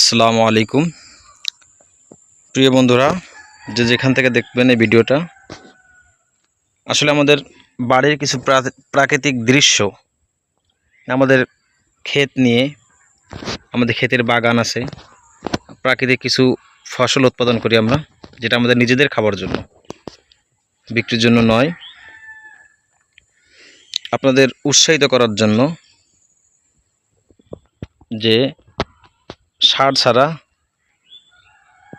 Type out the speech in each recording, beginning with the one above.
আসসালামু আলাইকুম। প্রিয় বন্ধুরা, যে যেখান থেকে দেখবেন এই ভিডিওটা, আসলে আমাদের বাড়ির কিছু প্রাকৃতিক দৃশ্য, আমাদের ক্ষেত নিয়ে, আমাদের ক্ষেতের বাগান আছে, প্রাকৃতিক কিছু ফসল উৎপাদন করি আমরা, যেটা আমাদের নিজেদের খাবার জন্য, বিক্রির জন্য নয়, আপনাদের উৎসাহিত করার জন্য যে সার ছাড়া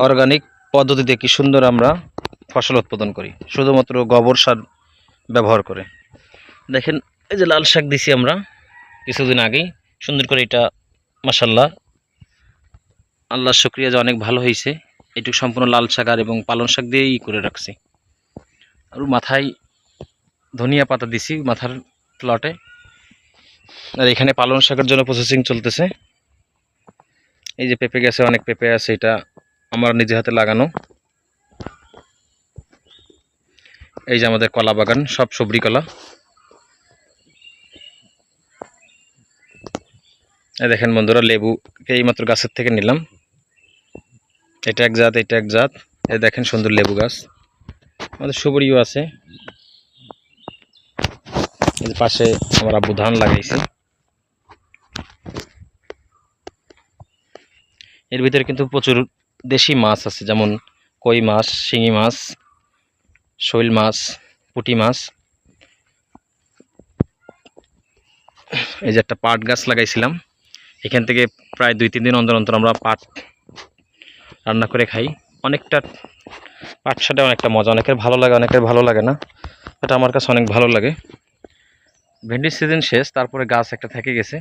অর্গানিক পদ্ধতিতে কি সুন্দর আমরা ফসল উৎপাদন করি? শুধুমাত্র গোবর সার ব্যবহার করে। দেখেন, এই যে লাল শাক দিছি আমরা কিছুদিন আগেই। সুন্দর করে এটা মাসাল্লাহ আল্লাহ শুক্রিয়া যে অনেক ভালো হয়েছে। এটুকু সম্পূর্ণ লাল শাক আর এবং পালং শাক দিয়েই করে রাখছি। আর মাথায় ধনিয়া পাতা দিছি মাথার প্লটে আর এখানে পালং শাকের জন্য প্রসেসিং চলতেছে। এই যে পেঁপে গেছে অনেক পেঁপে আছে, এটা আমার নিজে হাতে লাগানো। এই যে আমাদের কলা বাগান, সব সবরি কলা। এই দেখেন বন্ধুরা লেবু এইমাত্র গাছের থেকে নিলাম। এটা এক জাত, এটা এক জাত। এই দেখেন সুন্দর লেবু গাছ। আমাদের সুবরিও আছে। পাশে আমার আব্বু ধান লাগাইছে। এর ভিতরে কিন্তু প্রচুর দেশি মাছ আছে, যেমন কই মাছ, শিঙি মাছ, শৈল মাছ, পুঁটি মাছ। এই যে একটা পাট গাছ লাগাইছিলাম, এখান থেকে প্রায় দুই, তিন দিন অন্তর অন্তর আমরা পাট রান্না করে খাই। অনেকটা পাট শাকটা অনেকটা মজা, অনেকের ভালো লাগে, অনেকের ভালো লাগে না এটা আমার কাছে অনেক ভালো লাগে। ভেন্ডির সিজন শেষ, তারপরে গাছ একটা থেকে গেছে,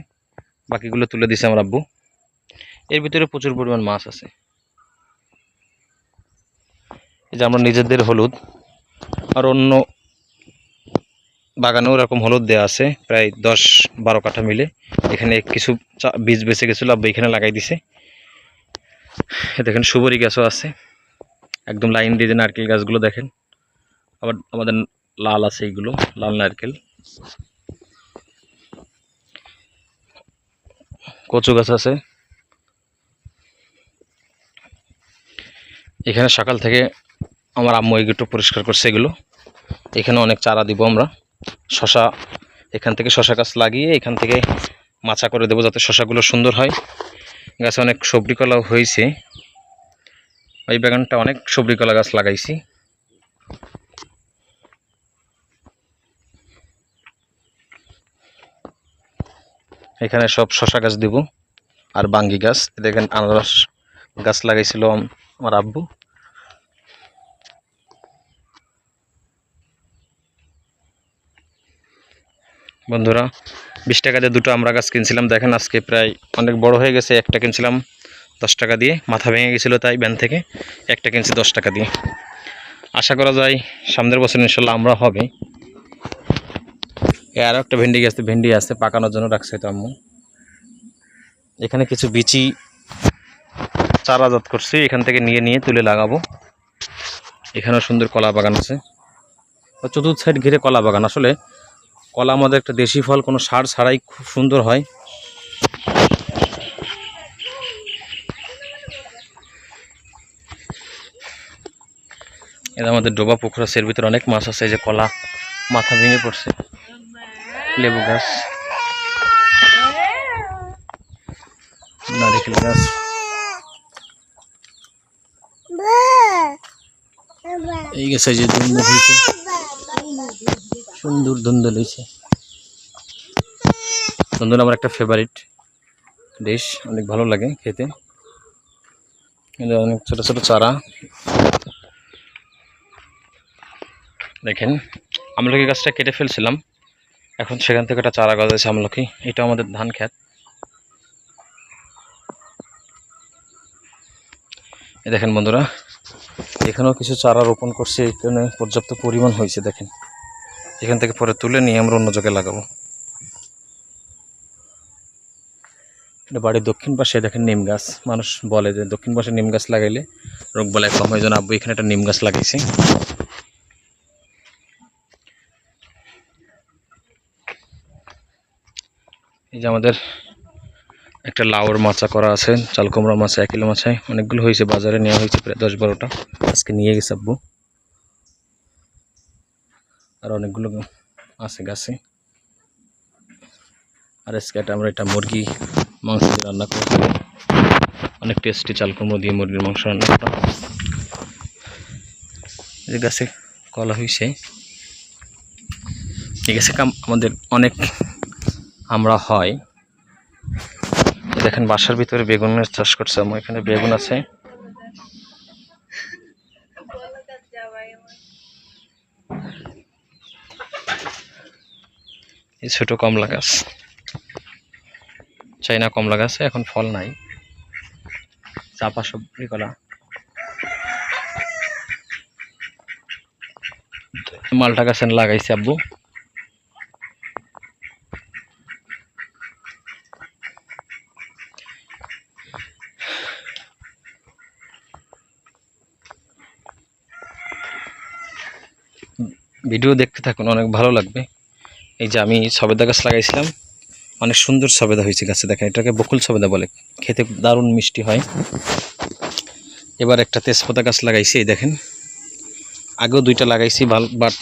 বাকিগুলো তুলে দিছে আমার আব্বু। এর ভিতরে প্রচুর পরিমাণ মাছ আছে। এই যে আমরা নিজেদের হলুদ আর অন্য বাগানেও এরকম হলুদ দেওয়া আছে, প্রায় দশ বারো কাঠা মিলে। এখানে কিছু বীজ বেঁচে গেছিল, আব্বু এখানে লাগাই দিছে। দেখেন সুবরি গাছও আছে। একদম লাইন দিয়ে যে নারকেল গাছগুলো দেখেন। আবার আমাদের লাল আছে এইগুলো লাল নারকেল। কচু গাছ আছে। এখানে সকাল থেকে আমার আম্মু এগুলো পরিষ্কার করছে এগুলো। এখানে অনেক চারা দিব আমরা। শশা, এখান থেকে শশা গাছ লাগিয়ে এখান থেকে মাচা করে দেবো যাতে শশাগুলো সুন্দর হয়। গাছে অনেক সবজি কলাও হয়েছে। এই বাগানটা অনেক সবজি কলা গাছ লাগাইছি। এখানে সব শশা গাছ দিব। আর বাঙ্গি গাছ। দেখেন আনারস গাছ লাগাইছিল আমার আব্বু। বন্ধুরা, বিশ টাকা দিয়ে দুটো আমরা গাছ কিনছিলাম। দেখেন আজকে প্রায় অনেক বড় হয়ে গেছে, একটা কিনছিলাম দশ টাকা দিয়ে, মাথা ভেঙে গেছিল তাই ব্যান থেকে, একটা কিনছি দশ টাকা দিয়ে। আশা করা যায় সামনের বছর ইনশাল্লাহ আমরা হবে। আরও একটা ভেন্ডি গাছ ভেন্ডি আছে, পাকানোর জন্য রাখছে তো আম্মু। এখানে কিছু বিচি চারাজাত করছি, এখান থেকে নিয়ে নিয়ে তুলে লাগাবো। এখানেও সুন্দর কলা বাগান আছে। চতুর্থ সাইড ঘিরে কলা বাগান, আসলে কলা আমাদের একটা দেশি ফল কোনো সার ছাড়াই খুব সুন্দর হয়। এটা আমাদের ডোবা পুকুর আছে এর ভিতরে অনেক মাছ আছে এই যে কলা মাথা ভেঙে পড়ছে লেবু গাছ। নারিকেল গাছ। এই গেছে যে সুন্দর ধুন্দুল হয়েছে ধুন্দুল আমার একটা ফেভারিট ডিশ অনেক ভালো লাগে খেতে। অনেক ছোট ছোট চারা। দেখেন, আমলকি গাছটা কেটে ফেলছিলাম। এখন সেখান থেকে একটা চারা গাছ আছে আমলকি। এটা আমাদের ধান এই দেখেন বন্ধুরা এখানেও কিছু চারা রোপণ করছে, এখানে পর্যাপ্ত পরিমাণ হয়েছে, দেখেন। এখান থেকে পরে তুলে নিয়ে আমরা অন্য জায়গায় লাগাবো। এটা বাড়ির দক্ষিণ পাশে, দেখেন নিম গাছ। মানুষ বলে যে দক্ষিণ পাশে নিম গাছ লাগাইলে রোগ বলায় কম হয়। যেন আব্বু এখানে একটা নিম গাছ লাগাইছে। এই যে আমাদের একটা লাউর মাচা করা আছে, চালকুমড়া মাছা, এক কিলো মাছায়। অনেকগুলো হয়েছে, বাজারে নেওয়া হয়েছে প্রায় দশ বারোটা। আজকে নিয়ে গেছে আব্বু। আর অনেকগুলো আছে গাছে। আর আজকে একটা আমরা এটা মুরগি মাংস রান্না করব। অনেক টেস্টি চাল কুমড়ো দিয়ে মুরগির মাংস রান্না করা। যে গাছে কলা হয়েছে এই গাছে আমাদের অনেক আমরা হয়। দেখেন বাসার ভিতরে বেগুনের চাষ করছে আমার এখানে বেগুন আছে। এই ছোট কমলা গাছ। চাইনা কমলা গাছে এখন ফল নাই। চাপা সবজি কলা। মালটা গাছ লাগাইছে আব্বু। ভিডিও দেখতে থাকুন, অনেক ভালো লাগবে। এই যে আমি সবেদা গাছ লাগাইছিলাম, অনেক সুন্দর সবেদা হয়েছে গাছে, দেখেন, এটাকে বকুল সবেদা বলে, খেতে দারুণ মিষ্টি হয়। এবার একটা তেজপাতা গাছ লাগাইছি, এই দেখেন, আগেও দুইটা লাগাইছি, ভালো, বাট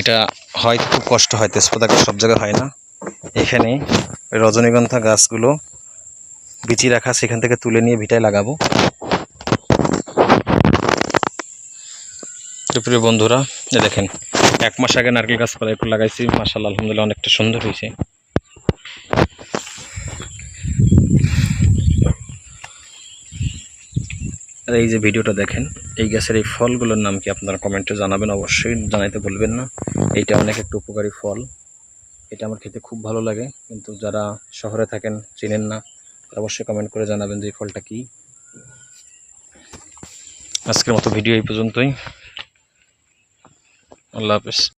এটা হয়, খুব কষ্ট হয়, তেজপাতা গাছ সব জায়গায় হয় না। এখানে রজনীগন্ধা গাছগুলো বিচি রাখা সেখান থেকে তুলে নিয়ে ভিটায় লাগাবো। প্রিয় বন্ধুরা এই দেখেন, এক মাস আগে নারকেল গাছপালা একটু লাগাইছি মাসাল্লাহ আলহামদুলিল্লাহ অনেকটা সুন্দর হয়েছে। আর এই যে ভিডিওটা দেখেন, এই গাছের এই ফলগুলোর নাম কি আপনারা কমেন্টে জানাবেন, অবশ্যই জানাইতে বলবেন না। এইটা অনেক একটা উপকারী ফল। এটা আমার খেতে খুব ভালো লাগে, কিন্তু যারা শহরে থাকেন, চিনেন না অবশ্যই কমেন্ট করে জানাবেন যে এই ফলটা কি। আজকের মতো ভিডিও এই পর্যন্তই। আল্লাহ হাফেজ